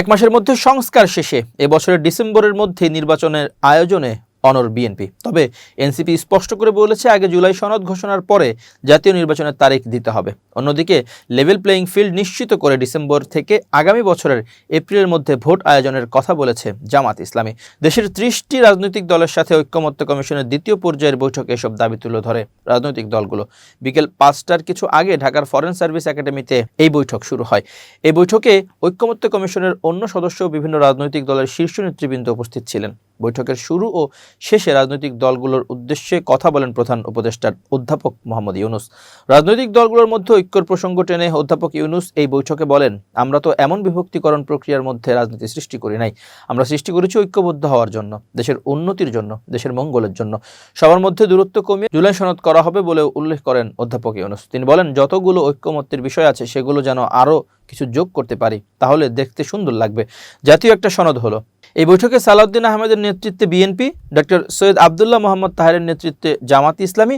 এক মাসের মধ্যে সংস্কার শেষে। এবছরের ডিসেম্বরের মধ্যে নির্বাচনের আয়োজনে অনর বিএনপি। তবে এনসিপি স্পষ্ট করে বলেছে, আগে জুলাই সনদ ঘোষণার পরে জাতীয় নির্বাচনের তারিখ দিতে হবে। অন্যদিকে, লেভেল প্লেয়িং ফিল্ড নিশ্চিত করে ডিসেম্বর থেকে আগামী বছরের এপ্রিলের মধ্যে ভোট আয়োজনের কথা বলেছে জামাত ইসলামী। দেশের ত্রিশটি রাজনৈতিক দলের সাথে ঐক্যমত্য কমিশনের দ্বিতীয় পর্যায়ের বৈঠকে এসব দাবি তুলে ধরে রাজনৈতিক দলগুলো। বিকেল পাঁচটার কিছু আগে ঢাকার ফরেন সার্ভিস একাডেমিতে এই বৈঠক শুরু হয়। এই বৈঠকে ঐক্যমত্য কমিশনের অন্য সদস্য বিভিন্ন রাজনৈতিক দলের শীর্ষ নেতৃবৃন্দ উপস্থিত ছিলেন। বৈঠকের শুরু ও শেষে রাজনৈতিক দলগুলোর উদ্দেশ্যে কথা বলেন প্রধান উপদেষ্টা অধ্যাপক মোহাম্মদ ইউনুস। রাজনৈতিক দলগুলোর মধ্যে ঐক্যর প্রসঙ্গ টেনে অধ্যাপক ইউনুস এই বৈঠকে বলেন, আমরা তো এমন বিভক্তিকরণ প্রক্রিয়ার মধ্যে রাজনীতি সৃষ্টি করি নাই। আমরা সৃষ্টি করেছি ঐক্যবদ্ধ হওয়ার জন্য, দেশের উন্নতির জন্য, দেশের মঙ্গলের জন্য। সবার মধ্যে দূরত্ব কমিয়ে জুলাই সনদ করা হবে বলে উল্লেখ করেন অধ্যাপক ইউনুস। তিনি বলেন, যতগুলো ঐক্যমত্যের বিষয় আছে সেগুলো যেন আরও কিছু যোগ করতে পারি, তাহলে দেখতে সুন্দর লাগবে। জাতীয় একটা সনদ হলো এই বৈঠকে সালাউদ্দিন আহমেদের নেতৃত্বে বিএনপি, ডক্টর সৈয়দ আবদুল্লাহ মোহাম্মদ তাহারের নেতৃত্বে জামাত ইসলামী,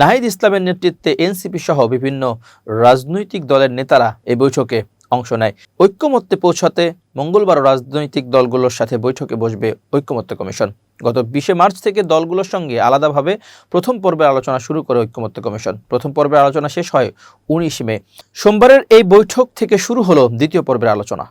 নাহিদ ইসলামের নেতৃত্বে এনসিপি সহ বিভিন্ন রাজনৈতিক দলের নেতারা এই বৈঠকে অংশ নেয়। ঐক্যমত্যে পৌঁছাতে মঙ্গলবার রাজনৈতিক দলগুলোর সাথে বৈঠকে বসবে ঐক্যমত্য কমিশন। গত বিশে মার্চ থেকে দলগুলোর সঙ্গে আলাদাভাবে প্রথম পর্বের আলোচনা শুরু করে ঐক্যমত্য কমিশন। প্রথম পর্বের আলোচনা শেষ হয় উনিশ মে। সোমবারের এই বৈঠক থেকে শুরু হলো দ্বিতীয় পর্বের আলোচনা।